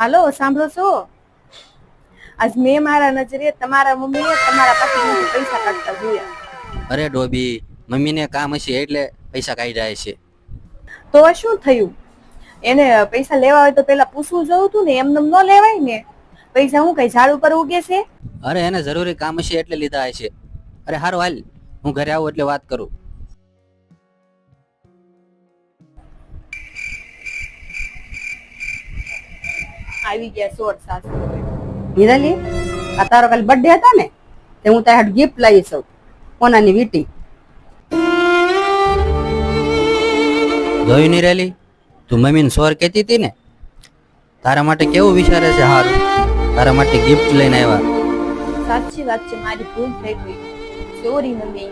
હાલો સાંભળો છો? આજ મેં મારા નજરે તમારા મમ્મીએ તમારા પાસેથી પૈસા કાઢતા જોયા. અરે ડોબી મમ્મીને કામ હશે એટલે પૈસા કાઢી જાય છે. તો શું થયું? એને પૈસા લેવા હોય તો પેલા પૂછવું જોયું હતું ને એમને ન લેવાય ને. પૈસા હું કઈ ઝાડ ઉપર ઉગે છે? અરે એને જરૂરી કામ હશે એટલે લીધા હશે. અરે હારું હાલ હું ઘરે આવું એટલે વાત કરું. આવી ગયા સોળ સાસુ હિરાલી આ તારો કાલે બર્થડે હતા ને તે હું તારે ગિફ્ટ લાવી છું કોનાની વીટી. જોયું નહીં રેલી તું મમ્મીને સોર કહેતી હતી ને? તારા માટે કેવું વિચારે છે હારું? તારા માટે ગિફ્ટ લઈને આવ્યા. સાચી વાત છે મારી ભૂલ થઈ ગઈ. Sorry mummy.